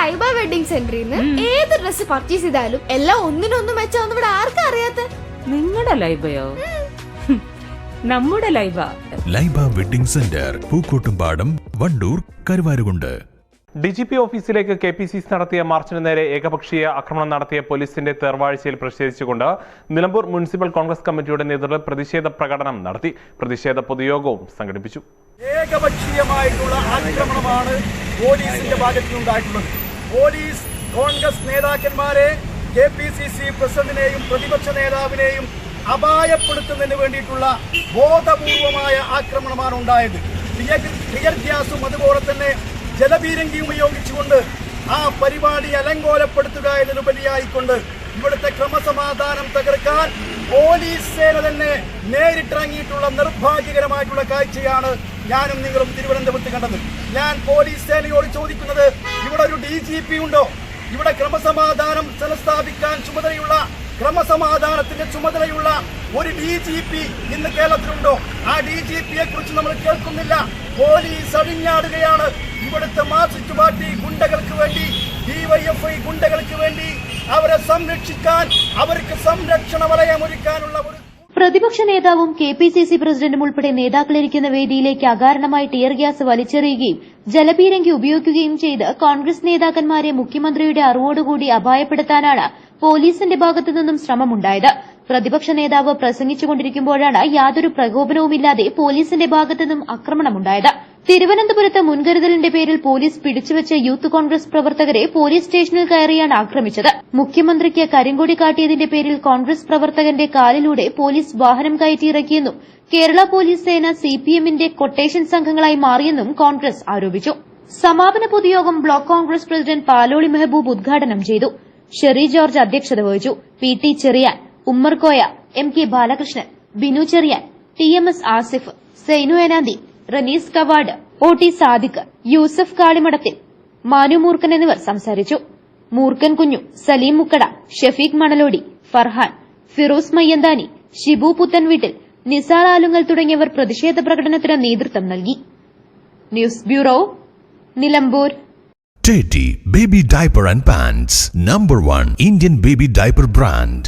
Laiba wedding സെന്ററിൽ നിന്ന് ഏത് ഡ്രസ് പർച്ചേസ് ചെയ്താലും എല്ലാം ഒന്നിനൊന്നും മെച്ചാന്ന് ഇവിടെ ആർക്കും അറിയാത്ത? നിങ്ങളുടെ ലൈബയോ? നമ്മുടെ Laiba. Laiba wedding centre Pookkottumpadam Wandoor Karuvarakundu. D G P ഓഫീസിലേക്ക് കെ പി സി സി നടത്തിയ മാർച്ചിന് നേരെ ഏകപക്ഷീയ ആക്രമണം നടത്തിയ പോലീസിന്റെ തേർവാഴ്ചയിൽ പ്രതിഷേധിച്ചുകൊണ്ട് നിലമ്പൂർ മുനിസിപ്പൽ കോൺഗ്രസ് കമ്മിറ്റിയുടെ നേതൃത്വത്തിൽ പ്രതിഷേധ പ്രകടനം നടത്തി. പ്രതിഷേധ പൊതുയോഗവും സംഘടിപ്പിച്ചു. ഏകപക്ഷീയമായിട്ടുള്ള ആക്രമണമാണ് പോലീസിന്റെ ഭാഗത്തുനിന്നുണ്ടായിട്ടുള്ളത്. പോലീസ് കോൺഗ്രസ് നേതാക്കന്മാരെ കെ പി സി സി പ്രസിഡന്റിനെയും പ്രതിപക്ഷ നേതാവിനെയും അപായപ്പെടുത്തുന്നതിന് വേണ്ടിയിട്ടുള്ള ബോധപൂർവമായ ആക്രമണമാണ് ഉണ്ടായത്. ടിയർ ഗ്യാസും അതുപോലെ തന്നെ ജലപീരങ്കിയും ഉപയോഗിച്ചുകൊണ്ട് ആ പരിപാടി അലങ്കോലപ്പെടുത്തുക എന്നതിലുപരിയായിക്കൊണ്ട് ഇവിടുത്തെ ക്രമസമാധാനം തകർക്കാൻ പോലീസ് സേന തന്നെ നേരിട്ടിറങ്ങിയിട്ടുള്ള നിർഭാഗ്യകരമായിട്ടുള്ള കാഴ്ചയാണ് ഞാനും നിങ്ങളും തിരുവനന്തപുരത്ത് കണ്ടത്. ഞാൻ പോലീസ് സേനയോട് ചോദിക്കുന്നത് ഇവിടെ ഒരു ഡി ജി പി ഉണ്ടോ? ഇവിടെ ക്രമസമാധാനം പുനഃസ്ഥാപിക്കാൻ ചുമതലയുള്ള ക്രമസമാധാനത്തിന്റെ ചുമതലയുള്ള ഒരു ഡി ജി പി ഇന്ന് കേരളത്തിലുണ്ടോ? ആ ഡി ജി പിയെ കുറിച്ച് നമ്മൾ കേൾക്കുന്നില്ല. പോലീസ് അഴിഞ്ഞാടുകയാണ് ഇവിടുത്തെ മാർക്സിസ്റ്റ് പാർട്ടി ഗുണ്ടകൾക്ക് വേണ്ടി ഡിവൈഎഫ്ഐ ഗുണ്ടകൾക്ക് വേണ്ടി അവരെ സംരക്ഷിക്കാൻ അവർക്ക് സംരക്ഷണ വലയം ഒരുക്കാനുള്ള ഒരു പ്രതിപക്ഷ നേതാവും കെ പി സി സി പ്രസിഡന്റും ഉൾപ്പെടെ നേതാക്കളിരിക്കുന്ന വേദിയിലേക്ക് അകാരണമായി ടിയർ ഗ്യാസ് വലിച്ചെറിയുകയും ജലപീരങ്കി ഉപയോഗിക്കുകയും ചെയ്ത് കോൺഗ്രസ് നേതാക്കന്മാരെ മുഖ്യമന്ത്രിയുടെ അറിവോടുകൂടി അപായപ്പെടുത്താനാണ് പോലീസിന്റെ ഭാഗത്തുനിന്നും ശ്രമമുണ്ടായത്. പ്രതിപക്ഷ നേതാവ് പ്രസംഗിച്ചുകൊണ്ടിരിക്കുമ്പോഴാണ് യാതൊരു പ്രകോപനവുമില്ലാതെ പോലീസിന്റെ ഭാഗത്തുനിന്നും ആക്രമണമുണ്ടായത്. തിരുവനന്തപുരത്ത് മുൻകരുതലിന്റെ പേരിൽ പോലീസ് പിടിച്ചുവച്ച യൂത്ത് കോൺഗ്രസ് പ്രവർത്തകരെ പോലീസ് സ്റ്റേഷനിൽ കയറിയാണ് ആക്രമിച്ചത്. മുഖ്യമന്ത്രിക്ക് കരിങ്കൊടി കാട്ടിയതിന്റെ പേരിൽ കോൺഗ്രസ് പ്രവർത്തകന്റെ കാലിലൂടെ പോലീസ് വാഹനം കയറ്റിയിറക്കിയെന്നും കേരള പോലീസ് സേന സിപിഎമ്മിന്റെ കൊട്ടേഷൻ സംഘങ്ങളായി മാറിയെന്നും കോൺഗ്രസ് ആരോപിച്ചു. സമാപന പൊതുയോഗം block Congress president Paloli Mehaboob ഉദ്ഘാടനം ചെയ്തു. ഷെറി ജോർജ് അധ്യക്ഷത വഹിച്ചു. P T Cherian Ummerkoya M K Balakrishnan Binu Cherian T M S Asif Sainu Enanthi Ranees Kawad O T Sadiq Yusuf കാളിമടത്തിൽ Manu Moorkkan എന്നിവർ സംസാരിച്ചു. മൂർക്കൻ കുഞ്ഞു സലീം മുക്കട ഷഫീഖ് മണലോടി ഫർഹാൻ ഫിറോസ് മയ്യന്താനി ഷിബു പുത്തൻ വീട്ടിൽ നിസാർ ആലുങ്ങൽ തുടങ്ങിയവർ പ്രതിഷേധ പ്രകടനത്തിന് നേതൃത്വം നൽകി. News bureau Nilambur. Teddy Baby Diaper and Pants, number one Indian baby diaper brand.